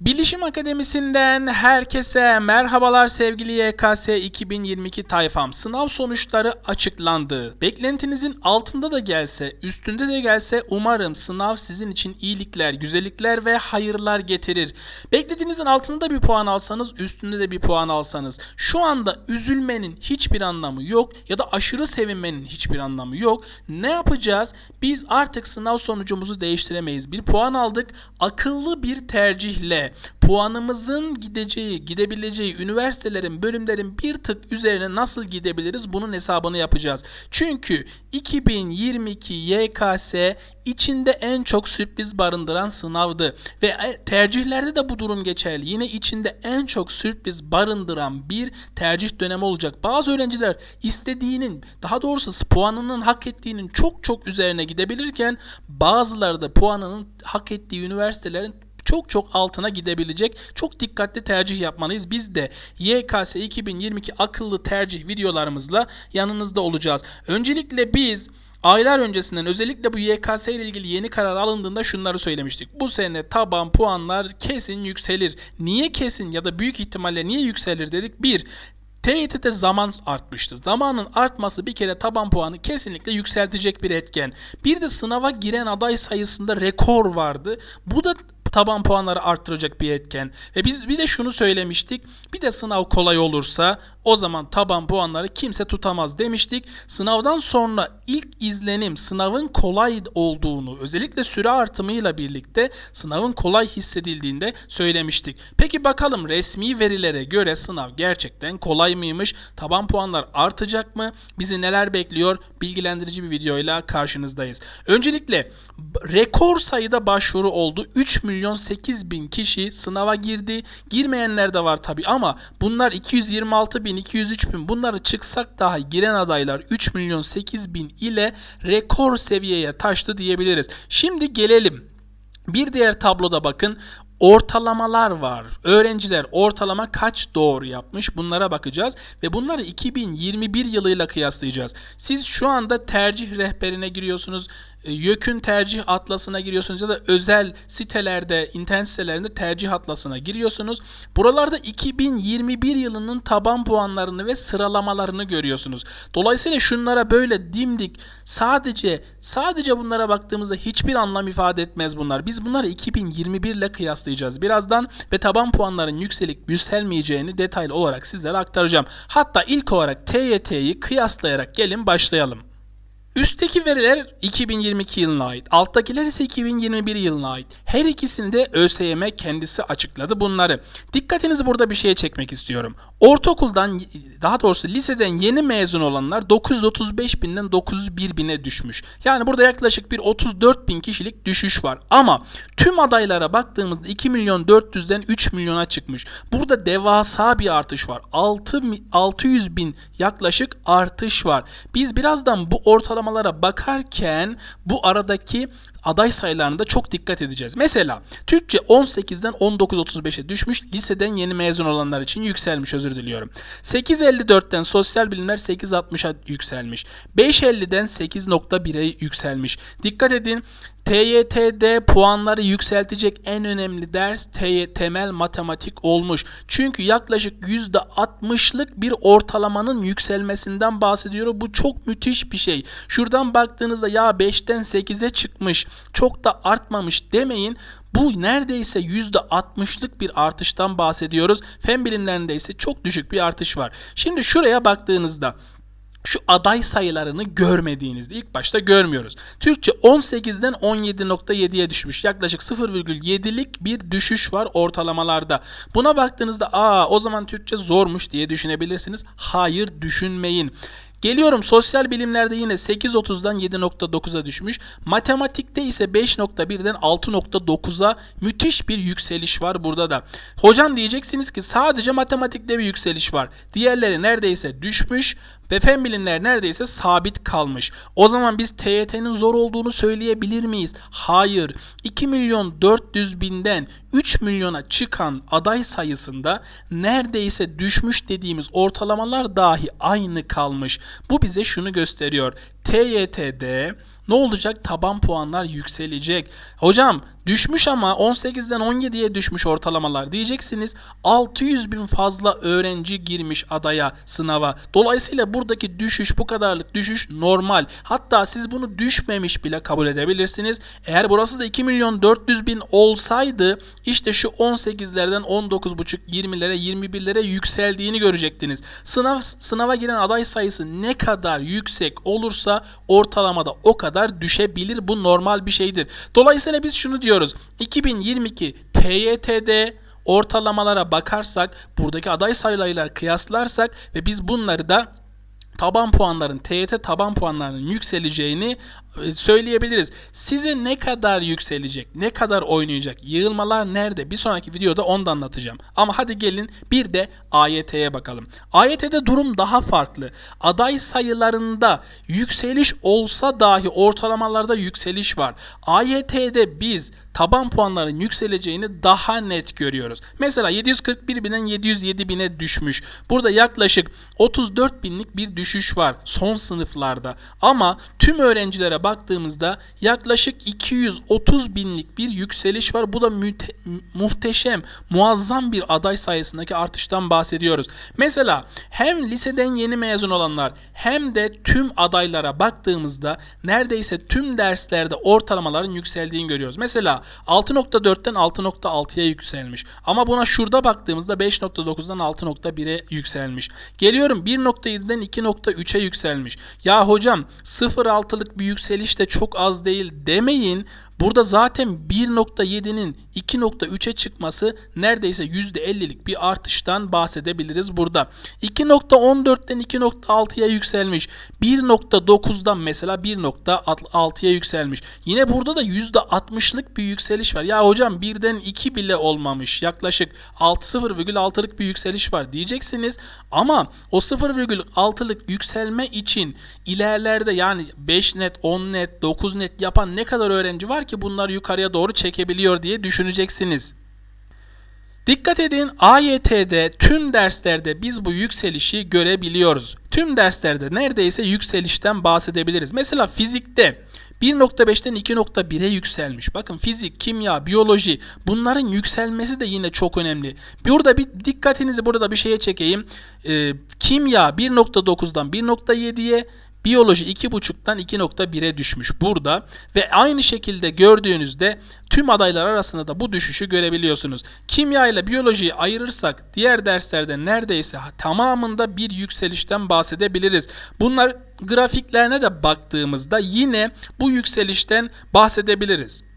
Bilişim Akademisi'nden herkese merhabalar sevgili YKS 2022 tayfam. Sınav sonuçları açıklandı. Beklentinizin altında da gelse, üstünde de gelse umarım sınav sizin için iyilikler, güzellikler ve hayırlar getirir. Beklediğinizin altında bir puan alsanız, üstünde de bir puan alsanız, şu anda üzülmenin hiçbir anlamı yok ya da aşırı sevinmenin hiçbir anlamı yok. Ne yapacağız? Biz artık sınav sonucumuzu değiştiremeyiz. Bir puan aldık. Akıllı bir tercihle puanımızın gideceği, gidebileceği üniversitelerin, bölümlerin bir tık üzerine nasıl gidebiliriz bunun hesabını yapacağız. Çünkü 2022 YKS içinde en çok sürpriz barındıran sınavdı ve e, tercihlerde de bu durum geçerli. Yine içinde en çok sürpriz barındıran bir tercih dönemi olacak. Bazı öğrenciler istediğinin, daha doğrusu puanının hak ettiğinin çok çok üzerine gidebilirken bazıları da puanının hak ettiği üniversitelerin çok çok altına gidebilecek. Çok dikkatli tercih yapmalıyız. Biz de YKS 2022 akıllı tercih videolarımızla yanınızda olacağız. Öncelikle biz Aylar öncesinden özellikle bu YKS ile ilgili yeni karar alındığında şunları söylemiştik. Bu sene taban puanlar kesin yükselir. Niye kesin ya da büyük ihtimalle niye yükselir dedik? Bir, TYT'de zaman artmıştı. Zamanın artması bir kere taban puanı kesinlikle yükseltecek bir etken. Bir de sınava giren aday sayısında rekor vardı. Bu da taban puanları arttıracak bir etken. Ve biz bir de şunu söylemiştik. Bir de sınav kolay olursa o zaman taban puanları kimse tutamaz demiştik. Sınavdan sonra ilk izlenim sınavın kolay olduğunu özellikle süre artımıyla birlikte sınavın kolay hissedildiğinde söylemiştik. Peki bakalım resmi verilere göre sınav gerçekten kolay mıymış? Taban puanlar artacak mı? Bizi neler bekliyor? Bilgilendirici bir videoyla karşınızdayız. Öncelikle rekor sayıda başvuru oldu. 3 milyon 8 bin kişi sınava girdi. Girmeyenler de var tabi ama bunlar 226 bin 203 bin bunları çıksak daha giren adaylar 3 milyon 8 bin ile rekor seviyeye taştı diyebiliriz. Şimdi gelelim bir diğer tabloda bakın ortalamalar var. Öğrenciler ortalama kaç doğru yapmış bunlara bakacağız ve bunları 2021 yılıyla kıyaslayacağız. Siz şu anda tercih rehberine giriyorsunuz. E, YÖK'ün tercih atlasına giriyorsunuz ya da özel sitelerde, internet sitelerinde tercih atlasına giriyorsunuz. Buralarda 2021 yılının taban puanlarını ve sıralamalarını görüyorsunuz. Dolayısıyla şunlara böyle dimdik sadece sadece bunlara baktığımızda hiçbir anlam ifade etmez bunlar. Biz bunları 2021 ile kıyaslayacağız birazdan ve taban puanların yükselip yükselmeyeceğini detaylı olarak sizlere aktaracağım. Hatta ilk olarak TYT'yi kıyaslayarak gelin başlayalım. Üstteki veriler 2022 yılına ait, alttakiler ise 2021 yılına ait. Her ikisini de ÖSYM kendisi açıkladı bunları. Dikkatinizi burada bir şeye çekmek istiyorum. Ortaokuldan, daha doğrusu liseden yeni mezun olanlar 935 binden 901 bine düşmüş. Yani burada yaklaşık bir 34 bin kişilik düşüş var. Ama tüm adaylara baktığımızda 2 milyon 400'den 3 milyona çıkmış. Burada devasa bir artış var. 6, 600 bin yaklaşık artış var. Biz birazdan bu ortalama ortalamalara bakarken bu aradaki aday sayılarına da çok dikkat edeceğiz. Mesela Türkçe 18'den 19.35'e düşmüş. Liseden yeni mezun olanlar için yükselmiş özür diliyorum. 8.54'ten sosyal bilimler 8.60'a yükselmiş. 5.50'den 8.1'e yükselmiş. Dikkat edin TYT'de puanları yükseltecek en önemli ders TY, temel matematik olmuş. Çünkü yaklaşık %60'lık bir ortalamanın yükselmesinden bahsediyor. Bu çok müthiş bir şey. Şuradan baktığınızda ya 5'ten 8'e çıkmış çok da artmamış demeyin. Bu neredeyse %60'lık bir artıştan bahsediyoruz. Fen bilimlerinde ise çok düşük bir artış var. Şimdi şuraya baktığınızda şu aday sayılarını görmediğinizde ilk başta görmüyoruz. Türkçe 18'den 17.7'ye düşmüş. Yaklaşık 0,7'lik bir düşüş var ortalamalarda. Buna baktığınızda aa o zaman Türkçe zormuş diye düşünebilirsiniz. Hayır düşünmeyin. Geliyorum sosyal bilimlerde yine 8.30'dan 7.9'a düşmüş. Matematikte ise 5.1'den 6.9'a müthiş bir yükseliş var burada da. Hocam diyeceksiniz ki sadece matematikte bir yükseliş var. Diğerleri neredeyse düşmüş ve fen bilimler neredeyse sabit kalmış. O zaman biz TYT'nin zor olduğunu söyleyebilir miyiz? Hayır. 2 milyon 400 binden 3 milyona çıkan aday sayısında neredeyse düşmüş dediğimiz ortalamalar dahi aynı kalmış. Bu bize şunu gösteriyor. TYT'de ne olacak? Taban puanlar yükselecek. Hocam düşmüş ama 18'den 17'ye düşmüş ortalamalar diyeceksiniz. 600 bin fazla öğrenci girmiş adaya sınava. Dolayısıyla buradaki düşüş bu kadarlık düşüş normal. Hatta siz bunu düşmemiş bile kabul edebilirsiniz. Eğer burası da 2 milyon 400 bin olsaydı işte şu 18'lerden 19,5 20'lere 21'lere yükseldiğini görecektiniz. Sınav sınava giren aday sayısı ne kadar yüksek olursa ortalamada o kadar düşebilir. Bu normal bir şeydir. Dolayısıyla biz şunu diyoruz. 2022 TYT'de ortalamalara bakarsak, buradaki aday sayılarıyla kıyaslarsak ve biz bunları da taban puanların, TYT taban puanlarının yükseleceğini söyleyebiliriz. Size ne kadar yükselecek, ne kadar oynayacak, yığılmalar nerede? Bir sonraki videoda onu da anlatacağım. Ama hadi gelin bir de AYT'ye bakalım. AYT'de durum daha farklı. Aday sayılarında yükseliş olsa dahi ortalamalarda yükseliş var. AYT'de biz taban puanların yükseleceğini daha net görüyoruz. Mesela 741 binden 707 bine düşmüş. Burada yaklaşık 34 binlik bir düşüş var son sınıflarda. Ama tüm öğrencilere baktığımızda yaklaşık 230 binlik bir yükseliş var. Bu da müte- muhteşem, muazzam bir aday sayısındaki artıştan bahsediyoruz. Mesela hem liseden yeni mezun olanlar hem de tüm adaylara baktığımızda neredeyse tüm derslerde ortalamaların yükseldiğini görüyoruz. Mesela 6.4'ten 6.6'ya yükselmiş. Ama buna şurada baktığımızda 5.9'dan 6.1'e yükselmiş. Geliyorum 1.7'den 2.3'e yükselmiş. Ya hocam 0.6'lık bir yükseliş de çok az değil demeyin. Burada zaten 1.7'nin 2.3'e çıkması neredeyse %50'lik bir artıştan bahsedebiliriz burada. 2.14'ten 2.6'ya yükselmiş. 1.9'dan mesela 1.6'ya yükselmiş. Yine burada da %60'lık bir yükseliş var. Ya hocam 1'den 2 bile olmamış. Yaklaşık 6 0,6'lık bir yükseliş var diyeceksiniz. Ama o 0,6'lık yükselme için ilerlerde yani 5 net, 10 net, 9 net yapan ne kadar öğrenci var ki bunları yukarıya doğru çekebiliyor diye düşüneceksiniz. Dikkat edin AYT'de tüm derslerde biz bu yükselişi görebiliyoruz. Tüm derslerde neredeyse yükselişten bahsedebiliriz. Mesela fizikte 1.5'ten 2.1'e yükselmiş. Bakın fizik, kimya, biyoloji bunların yükselmesi de yine çok önemli. Burada bir dikkatinizi burada bir şeye çekeyim. Ee, kimya 1.9'dan 1.7'ye Biyoloji 2.5'tan 2.1'e düşmüş burada ve aynı şekilde gördüğünüzde tüm adaylar arasında da bu düşüşü görebiliyorsunuz. Kimya ile biyolojiyi ayırırsak diğer derslerde neredeyse tamamında bir yükselişten bahsedebiliriz. Bunlar grafiklerine de baktığımızda yine bu yükselişten bahsedebiliriz.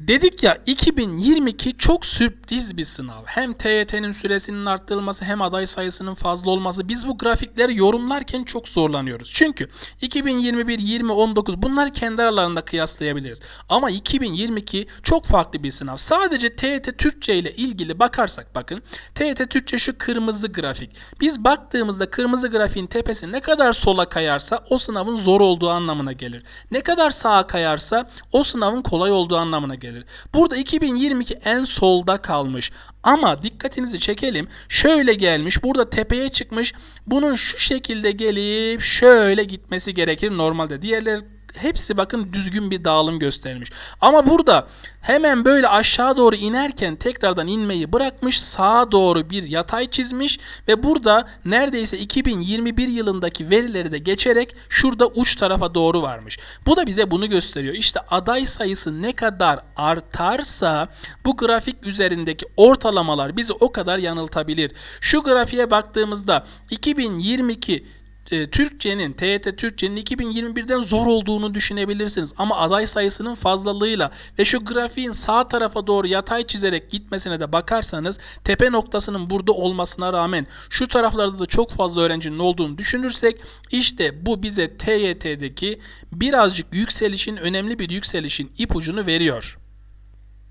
Dedik ya 2022 çok sürpriz bir sınav. Hem TYT'nin süresinin arttırılması hem aday sayısının fazla olması. Biz bu grafikleri yorumlarken çok zorlanıyoruz. Çünkü 2021, 20, 19 bunlar kendi aralarında kıyaslayabiliriz. Ama 2022 çok farklı bir sınav. Sadece TYT Türkçe ile ilgili bakarsak bakın. TYT Türkçe şu kırmızı grafik. Biz baktığımızda kırmızı grafiğin tepesi ne kadar sola kayarsa o sınavın zor olduğu anlamına gelir. Ne kadar sağa kayarsa o sınavın kolay olduğu anlamına gelir gelir. Burada 2022 en solda kalmış. Ama dikkatinizi çekelim. Şöyle gelmiş. Burada tepeye çıkmış. Bunun şu şekilde gelip şöyle gitmesi gerekir normalde. Diğerleri hepsi bakın düzgün bir dağılım göstermiş. Ama burada hemen böyle aşağı doğru inerken tekrardan inmeyi bırakmış sağa doğru bir yatay çizmiş ve burada neredeyse 2021 yılındaki verileri de geçerek şurada uç tarafa doğru varmış. Bu da bize bunu gösteriyor. İşte aday sayısı ne kadar artarsa bu grafik üzerindeki ortalamalar bizi o kadar yanıltabilir. Şu grafiğe baktığımızda 2022 e, Türkçenin, TYT Türkçenin 2021'den zor olduğunu düşünebilirsiniz. Ama aday sayısının fazlalığıyla ve şu grafiğin sağ tarafa doğru yatay çizerek gitmesine de bakarsanız tepe noktasının burada olmasına rağmen şu taraflarda da çok fazla öğrencinin olduğunu düşünürsek işte bu bize TYT'deki birazcık yükselişin önemli bir yükselişin ipucunu veriyor.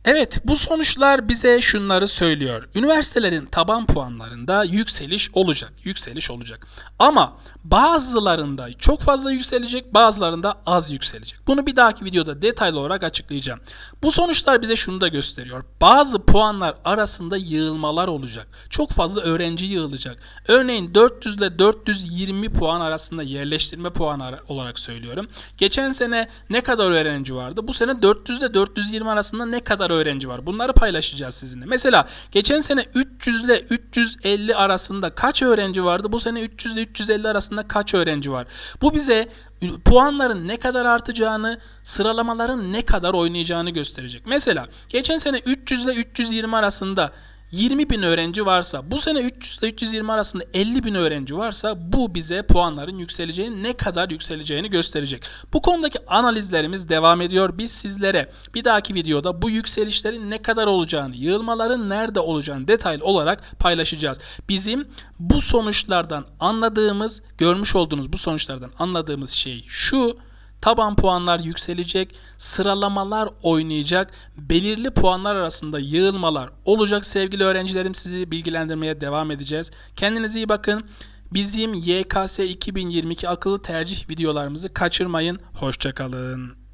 Evet, bu sonuçlar bize şunları söylüyor. Üniversitelerin taban puanlarında yükseliş olacak. Yükseliş olacak. Ama bazılarında çok fazla yükselecek, bazılarında az yükselecek. Bunu bir dahaki videoda detaylı olarak açıklayacağım. Bu sonuçlar bize şunu da gösteriyor. Bazı puanlar arasında yığılmalar olacak. Çok fazla öğrenci yığılacak. Örneğin 400 ile 420 puan arasında yerleştirme puanı ara- olarak söylüyorum. Geçen sene ne kadar öğrenci vardı? Bu sene 400 ile 420 arasında ne kadar öğrenci var? Bunları paylaşacağız sizinle. Mesela geçen sene 300 ile 350 arasında kaç öğrenci vardı? Bu sene 300 ile 350 arasında kaç öğrenci var? Bu bize puanların ne kadar artacağını, sıralamaların ne kadar oynayacağını gösterecek. Mesela geçen sene 300 ile 320 arasında 20 bin öğrenci varsa, bu sene 300 ile 320 arasında 50 bin öğrenci varsa bu bize puanların yükseleceğini, ne kadar yükseleceğini gösterecek. Bu konudaki analizlerimiz devam ediyor. Biz sizlere bir dahaki videoda bu yükselişlerin ne kadar olacağını, yığılmaların nerede olacağını detaylı olarak paylaşacağız. Bizim bu sonuçlardan anladığımız, görmüş olduğunuz bu sonuçlardan anladığımız şey şu. Taban puanlar yükselecek, sıralamalar oynayacak, belirli puanlar arasında yığılmalar olacak sevgili öğrencilerim. Sizi bilgilendirmeye devam edeceğiz. Kendinize iyi bakın. Bizim YKS 2022 akıllı tercih videolarımızı kaçırmayın. Hoşçakalın.